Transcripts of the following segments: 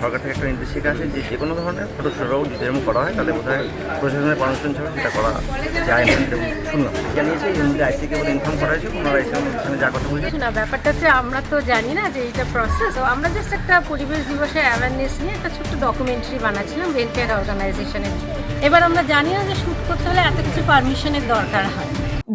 সরকার থেকে একটা নির্দেশিকা আছে যে যে কোনো ধরনের ফটো যদি এরকম করা হয় তাহলে বোধ হয় প্রশাসনের পারমিশন ছাড়া সেটা করা যায় না শুনলাম। জানিয়েছে এর মধ্যে আইসিকে বলে ইনফর্ম করা হয়েছে ওনারা এসে আমার সঙ্গে যা কথা বলছে। না ব্যাপারটা হচ্ছে আমরা তো জানি না যে এইটা প্রসেস তো আমরা জাস্ট একটা পরিবেশ দিবসের অ্যাওয়ারনেস নিয়ে একটা ছোট্ট ডকুমেন্টারি বানাচ্ছিলাম ওয়েলফেয়ার অর্গানাইজেশনের এবার আমরা জানি না যে শ্যুট করতে হলে এত কিছু পারমিশনের দরকার হয়।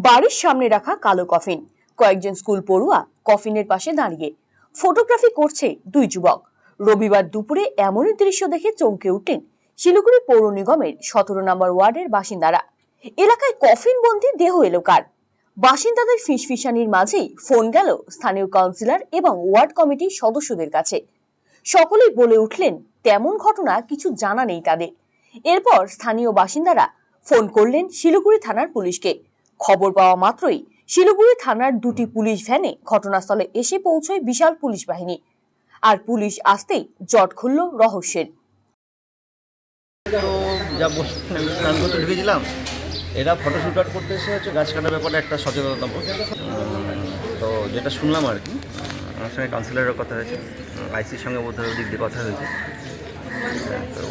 বাড়ির সামনে রাখা কালো কফিন কয়েকজন স্কুল পড়ুয়া কফিনের পাশে দাঁড়িয়ে ফটোগ্রাফি করছে দুই যুবক। রবিবার দুপুরে এমনই দৃশ্য দেখে চমকে উঠলেন শিলিগুড়ি পৌর নিগমের সতেরো নম্বর ওয়ার্ডের বাসিন্দারা। এলাকায় কফিন বন্দি, দেহ এলো কার? বাসিন্দাদের ফিসফিসানির মাঝেই ফোন গেল স্থানীয় কাউন্সিলর এবং ওয়ার্ড কমিটির সদস্যদের কাছে। সকলেই বলে উঠলেন, তেমন ঘটনা কিছু জানা নেই তাদের। এরপর স্থানীয় বাসিন্দারা ফোন করলেন শিলিগুড়ি থানার পুলিশকে। খবর পাওয়া মাত্রই শিলিগুড়ি থানার দুটি পুলিশ ভ্যানে ঘটনাস্থলে এসে পৌঁছয় বিশাল পুলিশ বাহিনী। আর পুলিশ আসতেই জট খুলল রহস্যের। যা স্নান করতে এরা ফটো শুট আউট করতে এসে হচ্ছে গাছ কাটার ব্যাপারে একটা সচেতনতা তো যেটা শুনলাম আর কি, আমার সঙ্গে কাউন্সিলরের কথা হয়েছে, আইসির সঙ্গে বোধহয় দিক দিয়ে কথা হয়েছে। তো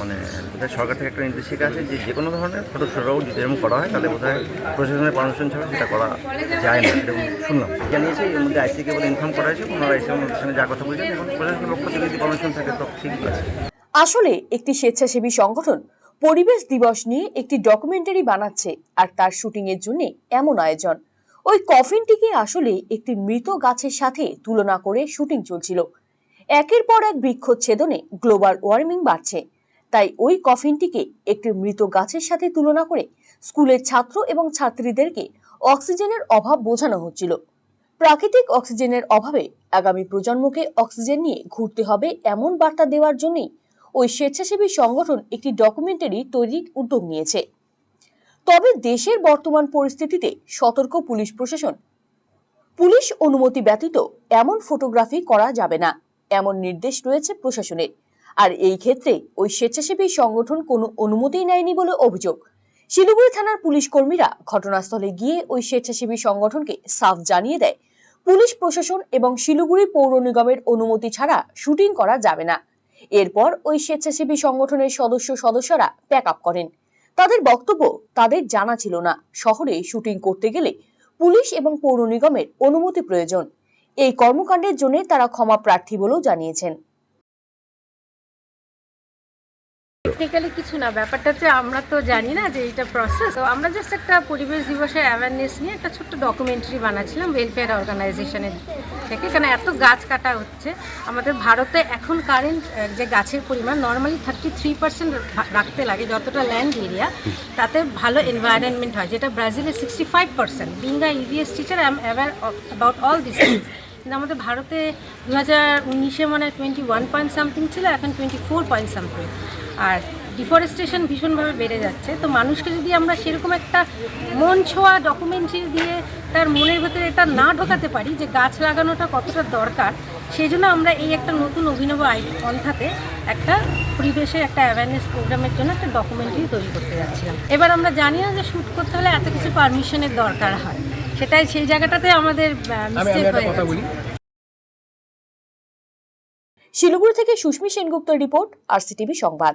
মানে বোধহয় সরকার থেকে একটা নির্দেশিকা আছে যে যে কোনো ধরনের ফটো ফটোও যদি এরকম করা হয় তাহলে বোধহয় প্রশাসনের পারমিশন ছাড়া সেটা করা যায় না। এরকম শুনলাম। জানিয়েছে এর মধ্যে আইসিকে বলে ইনফর্ম করা হয়েছে। ওনারা এসে আমার সঙ্গে যা কথা বলছেন এখন প্রশাসনের পক্ষ থেকে যদি পারমিশন থাকে তো ঠিক আছে। আসলে একটি স্বেচ্ছাসেবী সংগঠন পরিবেশ দিবস নিয়ে একটি ডকুমেন্টারি বানাচ্ছে আর তার শুটিং এর জন্য এমন আয়োজন। ওই কফিনটিকে আসলে একটি মৃত গাছের সাথে তুলনা করে শুটিং চলছিল। একের পর এক বৃক্ষচ্ছেদনে গ্লোবাল ওয়ার্মিং বাড়ছে। তাই ওই কফিনটিকে একটি মৃত গাছের সাথে তুলনা করে স্কুলের ছাত্র এবং ছাত্রীদেরকে অক্সিজেনের অভাব বোঝানো হচ্ছিল। প্রাকৃতিক অক্সিজেনের অভাবে আগামী প্রজন্মকে অক্সিজেন নিয়ে ঘুরতে হবে এমন বার্তা দেওয়ার জন্যই ওই স্বেচ্ছাসেবী সংগঠন একটি ডকুমেন্টারি তৈরির উদ্যোগ নিয়েছে। তবে দেশের বর্তমান পরিস্থিতিতে সতর্ক পুলিশ প্রশাসন, পুলিশ অনুমতি ব্যতীত এমন ফটোগ্রাফি করা যাবে না। এমন নির্দেশ রয়েছে প্রশাসনের। আর এই ক্ষেত্রে ওই স্বেচ্ছাসেবী সংগঠন কোনো অনুমতিই নেয়নি বলে অভিযোগ। শিলিগুড়ি থানার পুলিশ কর্মীরা ঘটনাস্থলে গিয়ে ওই স্বেচ্ছাসেবী সংগঠনকে সাফ জানিয়ে দেয়। পুলিশ প্রশাসন এবং শিলিগুড়ি পৌর নিগমের অনুমতি ছাড়া শুটিং করা যাবে না। এরপর ওই স্বেচ্ছাসেবী সংগঠনের সদস্য সদস্যরা প্যাক আপ করেন। তাদের বক্তব্য তাদের জানা ছিল না। শহরে শুটিং করতে গেলে পুলিশ এবং পৌর নিগমের অনুমতি প্রয়োজন। এই কর্মকাণ্ডের জন্য তারা ক্ষমা প্রার্থী বলেও জানিয়েছেন। টেকনিক্যালি কিছু না, ব্যাপারটা হচ্ছে আমরা তো জানি না যে এইটা প্রসেস তো আমরা জাস্ট একটা পরিবেশ দিবসের অ্যাওয়ারনেস নিয়ে একটা ছোট্ট ডকুমেন্টারি বানাচ্ছিলাম ওয়েলফেয়ার অর্গানাইজেশনের থেকে। কারণ এত গাছ কাটা হচ্ছে। আমাদের ভারতে এখন কারেন্ট যে গাছের পরিমাণ নর্মালি থার্টি থ্রি পার্সেন্ট রাখতে লাগে যতটা ল্যান্ড এরিয়া তাতে ভালো এনভায়রনমেন্ট হয়। যেটা ব্রাজিলে sixty five percent being a EVS teacher I am aware about all this কিন্তু আমাদের ভারতে দু হাজার উনিশে মানে টোয়েন্টি ওয়ান পয়েন্ট সামথিং ছিল, এখন টোয়েন্টি ফোর পয়েন্ট সামথিং আর ডিফরেস্টেশন ভীষণভাবে বেড়ে যাচ্ছে। তো মানুষকে যদি আমরা সেরকম একটা মন ছোঁয়া ডকুমেন্টারি দিয়ে তার মনের ভেতরে এটা না ঢোকাতে পারি যে গাছ লাগানোটা কতটা দরকার সেই জন্য আমরা এই একটা নতুন অভিনব আই পন্থাতে একটা পরিবেশের একটা অ্যাওয়ারনেস প্রোগ্রামের জন্য একটা ডকুমেন্টারি তৈরি করতে যাচ্ছিলাম। এবার আমরা জানি না যে শ্যুট করতে হলে এত কিছু পারমিশনের দরকার হয়। সেটাই সেই জায়গাটাতে আমাদের মিস্টেক হয়ে গেছে। শিলিগুড়ি থেকে সুস্মি সেনগুপ্ত রিপোর্ট আরসিটিভি সংবাদ।